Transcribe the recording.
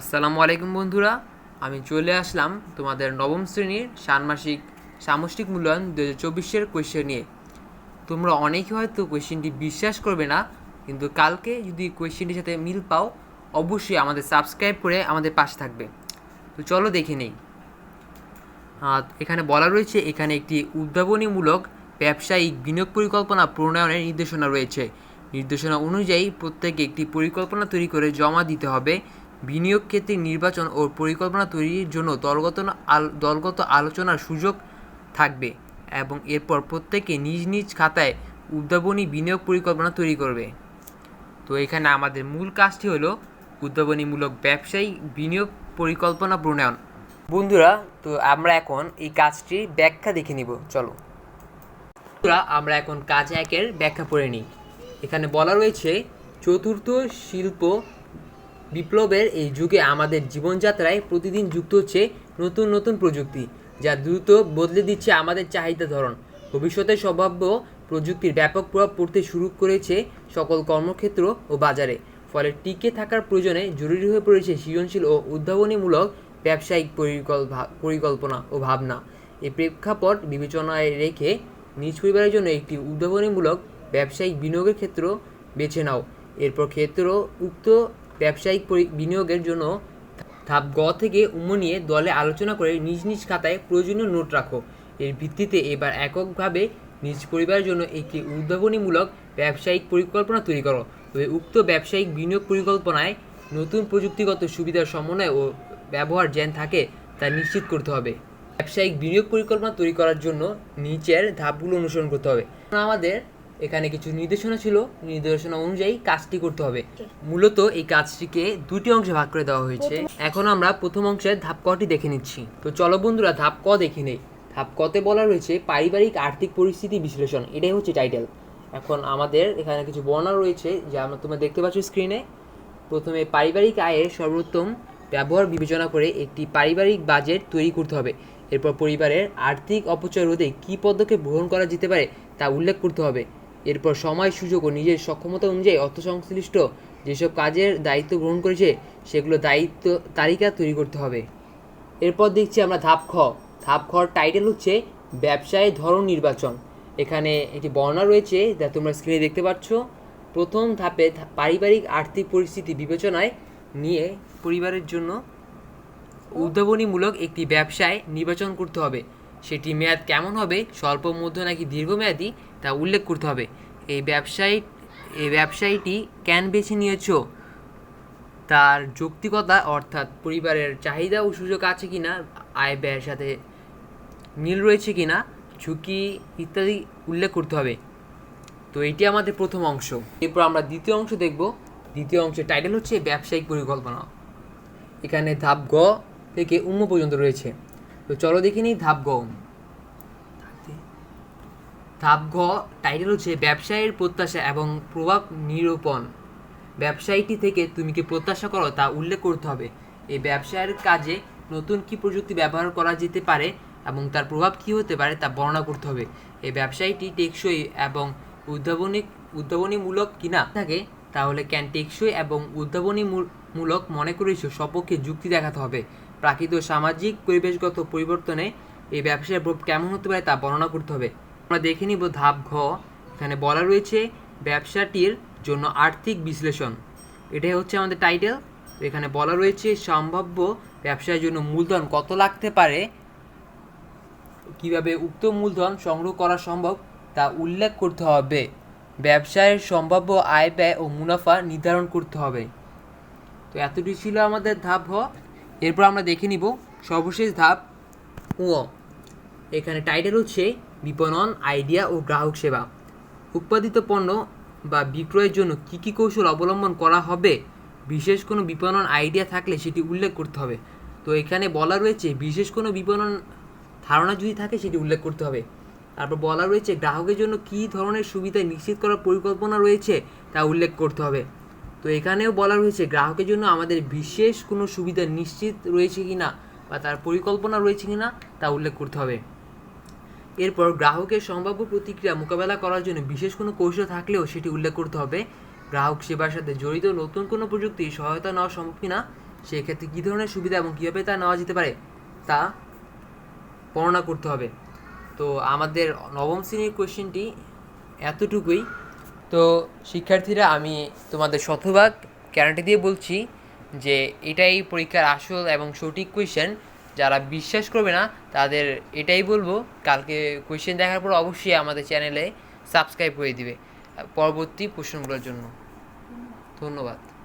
আসসালামু আলাইকুম বন্ধুরা, আমি চলে আসলাম তোমাদের নবম শ্রেণির ষান্মাসিক সামষ্টিক মূল্যায়ন দু হাজার চব্বিশের কোয়েশ্চেন নিয়ে। তোমরা অনেকে হয়তো কোয়েশ্চেনটি বিশ্বাস করবে না, কিন্তু কালকে যদি কোয়েশ্চেনটির সাথে মিল পাও, অবশ্যই আমাদের সাবস্ক্রাইব করে আমাদের পাশে থাকবে। তো চলো দেখে নেই। এখানে বলা রয়েছে, এখানে একটি উদ্ভাবনীমূলক ব্যবসায়িক বিনিয়োগ পরিকল্পনা প্রণয়নের নির্দেশনা রয়েছে। নির্দেশনা অনুযায়ী প্রত্যেকে একটি পরিকল্পনা তৈরি করে জমা দিতে হবে। বিনিয়োগ ক্ষেত্রে নির্বাচন ও পরিকল্পনা তৈরির জন্য দলগত দলগত আলোচনার সুযোগ থাকবে এবং এরপর প্রত্যেকে নিজ নিজ খাতায় উদ্ভাবনী বিনিয়োগ পরিকল্পনা তৈরি করবে। তো এখানে আমাদের মূল কাজটি হলো উদ্ভাবনীমূলক ব্যবসায়ী বিনিয়োগ পরিকল্পনা প্রণয়ন। বন্ধুরা, তো আমরা এখন এই কাজটির ব্যাখ্যা দেখে নিব। চলো। বন্ধুরা, আমরা এখন কাজ একের ব্যাখ্যা পড়ে নিই। এখানে বলা রয়েছে, চতুর্থ শিল্প বিপ্লবের এই যুগে আমাদের জীবনযাত্রায় প্রতিদিন যুক্ত হচ্ছে নতুন নতুন প্রযুক্তি, যা দ্রুত বদলে দিচ্ছে আমাদের চাহিদা ধরন। ভবিষ্যতে সম্ভাব্য প্রযুক্তির ব্যাপক প্রভাব পড়তে শুরু করেছে সকল কর্মক্ষেত্র ও বাজারে। ফলে টিকে থাকার প্রয়োজনে জরুরি হয়ে পড়েছে সৃজনশীল ও উদ্ভাবনীমূলক ব্যবসায়িক পরিকল্পনা ও ভাবনা। এই প্রেক্ষাপট বিবেচনায় রেখে নিজ পরিবারের জন্য একটি উদ্ভাবনীমূলক ব্যবসায়িক বিনিয়োগের ক্ষেত্র বেছে নাও। এরপর ক্ষেত্র উক্ত ব্যবসায়িক বিনিয়োগের জন্য ধাপ গ থেকে উম নিয়ে দলে আলোচনা করে নিজ নিজ খাতায় প্রয়োজনীয় নোট রাখো। এর ভিত্তিতে এবার এককভাবে নিজ পরিবারের জন্য একটি উদ্ভাবনীমূলক ব্যবসায়িক পরিকল্পনা তৈরি করো। তবে উক্ত ব্যবসায়িক বিনিয়োগ পরিকল্পনায় নতুন প্রযুক্তিগত সুবিধার সমন্বয় ও ব্যবহার যেন থাকে, তা নিশ্চিত করতে হবে। ব্যবসায়িক বিনিয়োগ পরিকল্পনা তৈরি করার জন্য নিচের ধাপগুলো অনুসরণ করতে হবে। আমাদের এখানে কিছু নির্দেশনা ছিল। নির্দেশনা অনুযায়ী কাজটি করতে হবে। মূলত এই কাজটিকে দুটি অংশে ভাগ করে দেওয়া হয়েছে। এখন আমরা প্রথম অংশের ধাপ কটি দেখে নিচ্ছি। তো চলো বন্ধুরা ধাপ ক দেখে নেই। ধাপ কতে বলা রয়েছে পারিবারিক আর্থিক পরিস্থিতি বিশ্লেষণ। এটাই হচ্ছে টাইটেল এখন আমাদের এখানে কিছু বর্ণনা রয়েছে যা আমরা তোমরা দেখতে পাচ্ছ স্ক্রিনে প্রথমে পারিবারিক আয়ের সর্বোত্তম ব্যবহার বিবেচনা করে একটি পারিবারিক বাজেট তৈরি করতে হবে। এরপর পরিবারের আর্থিক অপচয় রোধে কী পদক্ষেপ গ্রহণ করা যেতে পারে তা উল্লেখ করতে হবে। এরপর সময়, সুযোগ ও নিজের সক্ষমতা অনুযায়ী অর্থ সংশ্লিষ্ট যেসব কাজের দায়িত্ব গ্রহণ করেছে, সেগুলো দায়িত্ব তালিকা তৈরি করতে হবে। এরপর দেখছি আমরা ধাপ খ। ধাপ খর টাইটেল হচ্ছে ব্যবসায় ধরন নির্বাচন। এখানে একটি বর্ণনা রয়েছে যা তোমরা স্ক্রিনে দেখতে পাচ্ছ। প্রথম ধাপে পারিবারিক আর্থিক পরিস্থিতি বিবেচনায় নিয়ে পরিবারের জন্য উদ্ভাবনীমূলক একটি ব্যবসায় নির্বাচন করতে হবে। সেটি মেয়াদ কেমন হবে, স্বল্প, মধ্য নাকি দীর্ঘমেয়াদী, তা উল্লেখ করতে হবে। এই ব্যবসায়ী এই ব্যবসায়ীটি কেন বেছে নিয়েছ? তার যৌক্তিকতা অর্থাৎ পরিবারের চাহিদা ও সুযোগ আছে কিনা, আয় ব্যয়ের সাথে মিল রয়েছে কিনা, ঝুঁকি ইত্যাদি উল্লেখ করতে হবে। তো এটি আমাদের প্রথম অংশ। এরপর আমরা দ্বিতীয় অংশ দেখব। দ্বিতীয় অংশের টাইটেল হচ্ছে ব্যবসায়িক পরিকল্পনা। এখানে ধাপ গ থেকে উম্ম পর্যন্ত রয়েছে। তো চলো দেখে নিই ধাপ গ ধাপ ঘ টাইটেল হচ্ছে ব্যবসায়ের প্রত্যাশা এবং প্রভাব নিরূপণ। ব্যবসায়ীটি থেকে তুমি কি প্রত্যাশা করো তা উল্লেখ করতে হবে। এই ব্যবসায়ের কাজে নতুন কি প্রযুক্তি ব্যবহার করা যেতে পারে এবং তার প্রভাব কি হতে পারে তা বর্ণনা করতে হবে। এই ব্যবসায়ীটি টেকসই এবং উদ্ভাবনী, উদ্ভাবনীমূলক কিনা থাকে, তাহলে ক্যান টেকসই এবং উদ্ভাবনীমূলক মনে করেছ সপক্ষে যুক্তি দেখাতে হবে। প্রাকৃত সামাজিক পরিবেশগত পরিবর্তনে এই ব্যবসায়ের প্রভাব কেমন হতে পারে তা বর্ণনা করতে হবে। আমরা দেখে নিব ধাপ ঘ। এখানে বলা রয়েছে ব্যবসাটির জন্য আর্থিক বিশ্লেষণ। এটাই হচ্ছে আমাদের টাইটেল এখানে বলা রয়েছে সম্ভাব্য ব্যবসার জন্য মূলধন কত লাগতে পারে, কীভাবে উক্ত মূলধন সংগ্রহ করা সম্ভব তা উল্লেখ করতে হবে। ব্যবসায়ের সম্ভাব্য আয় ব্যয় ও মুনাফা নির্ধারণ করতে হবে। তো এতটি ছিল আমাদের ধাপ হ এরপর আমরা দেখে নিব সর্বশেষ ধাপ উ। এখানে টাইটেল হচ্ছে বিপণন আইডিয়া ও গ্রাহক সেবা। উৎপাদিত পণ্য বা বিক্রয়ের জন্য কী কী কৌশল অবলম্বন করা হবে? বিশেষ কোনো বিপণন আইডিয়া থাকলে সেটি উল্লেখ করতে হবে। তো এখানে বলা রয়েছে বিশেষ কোনো বিপণন ধারণা যদি থাকে সেটি উল্লেখ করতে হবে। তারপর বলা রয়েছে গ্রাহকের জন্য কী ধরনের সুবিধা নিশ্চিত করার পরিকল্পনা রয়েছে তা উল্লেখ করতে হবে। তো এখানেও বলা রয়েছে গ্রাহকের জন্য আমাদের বিশেষ কোনো সুবিধা নিশ্চিত রয়েছে কি না বা তার পরিকল্পনা রয়েছে কি না তা উল্লেখ করতে হবে। এরপর গ্রাহকের সম্ভাব্য প্রতিক্রিয়া মোকাবেলা করার জন্য বিশেষ কোনো কৌশল থাকলেও সেটি উল্লেখ করতে হবে। গ্রাহক সেবার সাথে জড়িত নতুন কোনো প্রযুক্তি সহায়তা নেওয়া সম্ভব কিনা, সেক্ষেত্রে কী ধরনের সুবিধা এবং কীভাবে তা নেওয়া যেতে পারে তা বর্ণনা করতে হবে। তো আমাদের নবম শ্রেণির কোয়েশ্চেনটি এতটুকুই। তো শিক্ষার্থীরা, আমি তোমাদের শতভাগ গ্যারান্টি দিয়ে বলছি যে এটাই পরীক্ষার আসল এবং সঠিক কোয়েশ্চেন যারা বিশ্বাস করবে না, তাদের এটাই বলব। কালকে কোয়েশ্চেন দেখার পর অবশ্যই আমাদের চ্যানেলে সাবস্ক্রাইব করে দিবে। পরবর্তী প্রশ্নগুলোর জন্য। ধন্যবাদ।